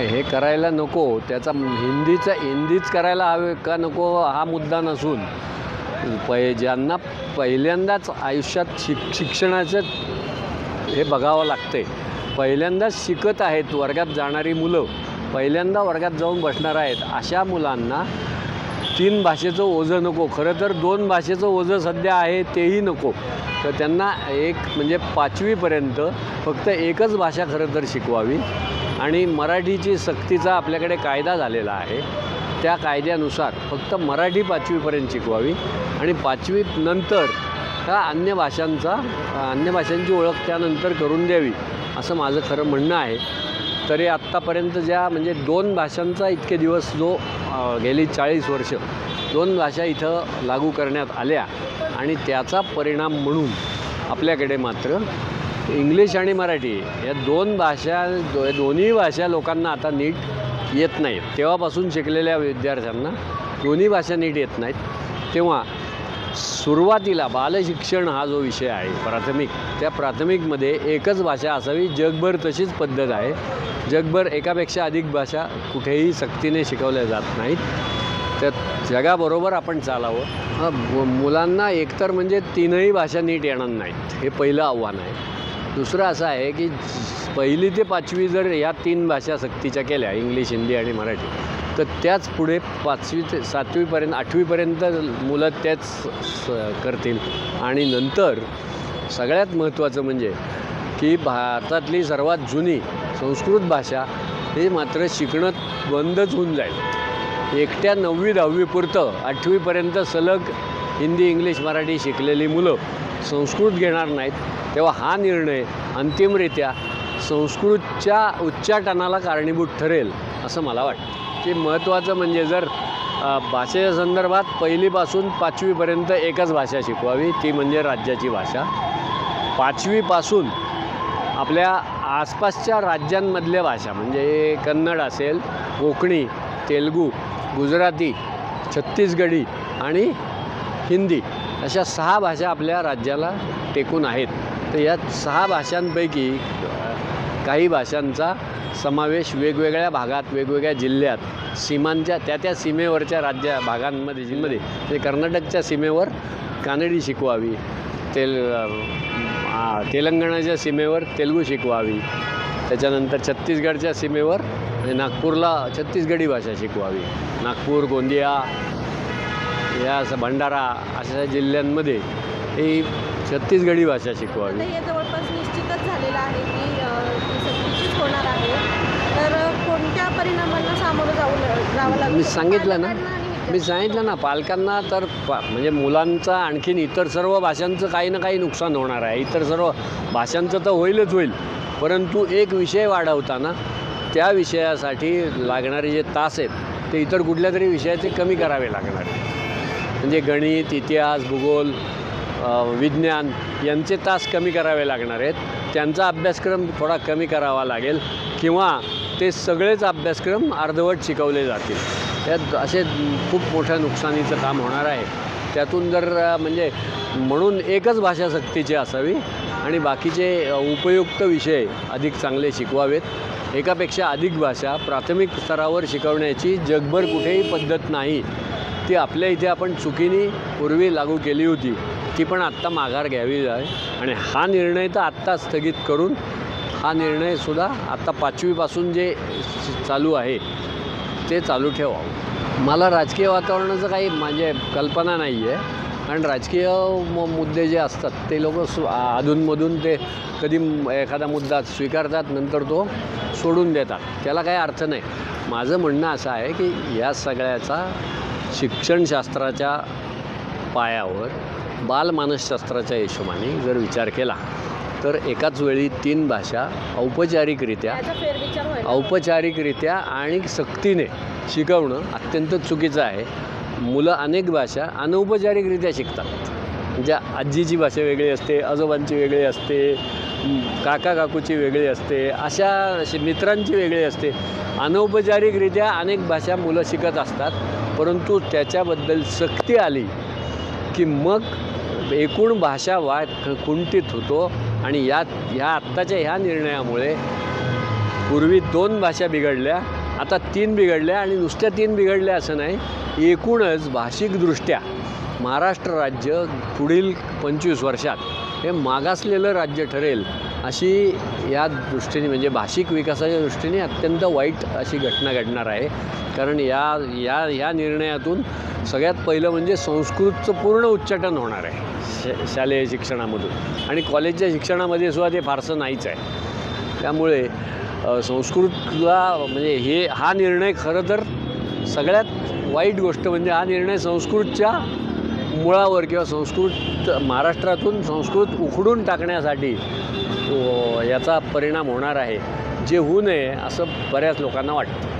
नाही हे करायला नको. त्याचा हिंदीचा हिंदीच करायला हवे का नको हा मुद्दा नसून. पै ज्यांना पहिल्यांदाच आयुष्यात शिक शिक्षणाचं हे बघावं लागते पहिल्यांदाच शिकत आहेत वर्गात जाणारी मुलं. पहिल्यांदा वर्गात जाऊन बसणार आहेत. अशा मुलांना तीन भाषेचं ओझं नको. खरं तर दोन भाषेचं ओझं सध्या आहे तेही नको. तर त्यांना एक म्हणजे पाचवीपर्यंत फक्त एकच भाषा खरं तर शिकवावी. आणि मराठीची सक्तीचा आपल्याकडे कायदा झालेला आहे. त्या कायद्यानुसार फक्त मराठी पाचवीपर्यंत शिकवावी आणि पाचवी नंतर ह्या अन्य भाषांचा अन्य भाषांची ओळख त्यानंतर करून द्यावी असं माझं खरं म्हणणं आहे. तरी आत्तापर्यंत ज्या म्हणजे दोन भाषांचा इतके दिवस जो गेली चाळीस वर्ष दोन भाषा इथं लागू करण्यात आल्या आणि त्याचा परिणाम म्हणून आपल्याकडे मात्र इंग्लिश आणि मराठी या दोन भाषा दो दोन्ही भाषा लोकांना आता नीट येत नाहीत. तेव्हापासून शिकलेल्या विद्यार्थ्यांना दोन्ही भाषा नीट येत नाहीत. तेव्हा सुरुवातीला बालशिक्षण हा जो विषय आहे प्राथमिक त्या प्राथमिकमध्ये एकच भाषा असावी जगभर तशीच पद्धत आहे. जगभर एकापेक्षा अधिक भाषा कुठेही सक्तीने शिकवल्या जात नाहीत. त्या जगाबरोबर आपण चालावं. मु- मुलांना एकतर म्हणजे तीनही भाषा नीट येणार नाहीत हे पहिलं आव्हान आहे. दुसरं असं आहे की पहिली ते पाचवी जर या तीन भाषा सक्तीच्या केल्या इंग्लिश हिंदी आणि मराठी तर त्याच पुढे पाचवी ते सातवीपर्यंत आठवीपर्यंत मुलं त्याच स- करतील. आणि नंतर सगळ्यात महत्त्वाचं म्हणजे की भारतातली सर्वात जुनी संस्कृत भाषा हे मात्र शिकणं बंदच होऊन जाईल. एकट्या नववी दहावीपुरतं आठवीपर्यंत सलग हिंदी इंग्लिश मराठी शिकलेली मुलं संस्कृत घेणार नाहीत तेव्हा हा निर्णय अंतिमरित्या संस्कृतच्या उच्चाटनाला कारणीभूत ठरेल असं मला वाटतं. की महत्त्वाचं म्हणजे जर भाषेच्या संदर्भात पहिलीपासून पाचवीपर्यंत एकच भाषा शिकवावी ती म्हणजे राज्याची भाषा. पाचवीपासून आपल्या आसपासच्या राज्यांमधल्या भाषा म्हणजे कन्नड असेल कोकणी तेलगू गुजराती छत्तीसगढी आणि हिंदी अशा सहा भाषा आपल्या राज्याला टेकून आहेत. तर या सहा भाषांपैकी काही भाषांचा समावेश वेगवेगळ्या भागात वेगवेगळ्या जिल्ह्यात सीमांच्या त्या त्या सीमेवरच्या राज्या भागांमध्ये जिल्ह्यामध्ये ते कर्नाटकच्या सीमेवर कानडी शिकवावी तेल तेलंगणाच्या सीमेवर तेलगू शिकवावी त्याच्यानंतर छत्तीसगडच्या सीमेवर म्हणजे नागपूरला छत्तीसगडी भाषा शिकवावी नागपूर गोंदिया या असं भंडारा अशा जिल्ह्यांमध्ये ही छत्तीसगडी भाषा शिकवावी हे जवळपास निश्चितच झालेलं आहे की सक्तीचीच होणार आहे. तर कोणत्या परिणामांना सामोरं जाऊ जावं लागेल मी सांगितलं ना मी सांगितलं ना पालकांना तर पा म्हणजे मुलांचा आणखीन इतर सर्व भाषांचं काही ना काही नुकसान होणार आहे. इतर सर्व भाषांचं तर होईलच होईल. परंतु एक विषय वाढवताना त्या विषयासाठी लागणारे जे तास आहेत ते इतर कुठल्या तरी विषयाचे कमी करावे लागणार म्हणजे गणित इतिहास भूगोल विज्ञान यांचे तास कमी करावे लागणार आहेत. त्यांचा अभ्यासक्रम थोडा कमी करावा लागेल किंवा ते सगळेच अभ्यासक्रम अर्धवट शिकवले जातील. त्यात असे खूप मोठ्या नुकसानीचं काम होणार आहे. त्यातून जर म्हणजे म्हणून एकच भाषा सक्तीची असावी आणि बाकीचे उपयुक्त विषय अधिक चांगले शिकवावेत. एकापेक्षा अधिक भाषा प्राथमिक स्तरावर शिकवण्याची जगभर कुठेही पद्धत नाही. ती आपल्या इथे आपण चुकीने पूर्वी लागू केली होती. ती पण आत्ता माघार घ्यावी आहे. आणि हा निर्णय तर आत्ता स्थगित करून हा निर्णयसुद्धा आत्ता पाचवीपासून जे चालू आहे ते चालू ठेवावं. मला राजकीय वातावरणाचं काही म्हणजे कल्पना नाही आहे कारण राजकीय म मुद्दे जे असतात ते लोक सु अधूनमधून ते कधी एखादा मुद्दा स्वीकारतात नंतर तो सोडून देतात. त्याला काही अर्थ नाही. माझं म्हणणं असं आहे की या सगळ्याचा शिक्षणशास्त्राच्या पायावर बालमानसशास्त्राच्या हिशोबाने जर विचार केला तर एकाच वेळी तीन भाषा औपचारिकरित्या औपचारिकरित्या आणि सक्तीने शिकवणं अत्यंत चुकीचं आहे. मुलं अनेक भाषा अनौपचारिकरित्या शिकतात. म्हणजे आजीची भाषा वेगळी असते आजोबांची वेगळी असते काका काकूची वेगळी असते अशा अशी मित्रांची वेगळी असते. अनौपचारिकरित्या अनेक भाषा मुलं शिकत असतात. परंतु त्याच्याबद्दल सक्ती आली की मग एकूण भाषा वा कुंठित होतो आणि यात ह्या आत्ताच्या ह्या निर्णयामुळे पूर्वी दोन भाषा बिघडल्या आता तीन बिघडल्या आणि नुसत्या तीन बिघडल्या असं नाही एकूणच भाषिकदृष्ट्या महाराष्ट्र राज्य पुढील पंचवीस वर्षात हे मागासलेलं राज्य ठरेल अशी या दृष्टीने म्हणजे भाषिक विकासाच्या दृष्टीने अत्यंत वाईट अशी घटना घडणार आहे. कारण या या या निर्णयातून सगळ्यात पहिलं म्हणजे संस्कृतचं पूर्ण उच्चाटन होणार आहे श शालेय शिक्षणामधून. आणि कॉलेजच्या शिक्षणामध्ये सुद्धा ते फारसं नाहीच आहे. त्यामुळे संस्कृतला म्हणजे हे हा निर्णय खरं तर सगळ्यात वाईट गोष्ट म्हणजे हा निर्णय संस्कृतच्या मुळावर किंवा संस्कृत महाराष्ट्रातून संस्कृत उखडून टाकण्यासाठी याचा परिणाम होणार आहे. जे होऊ नये असं बऱ्याच लोकांना वाटतं.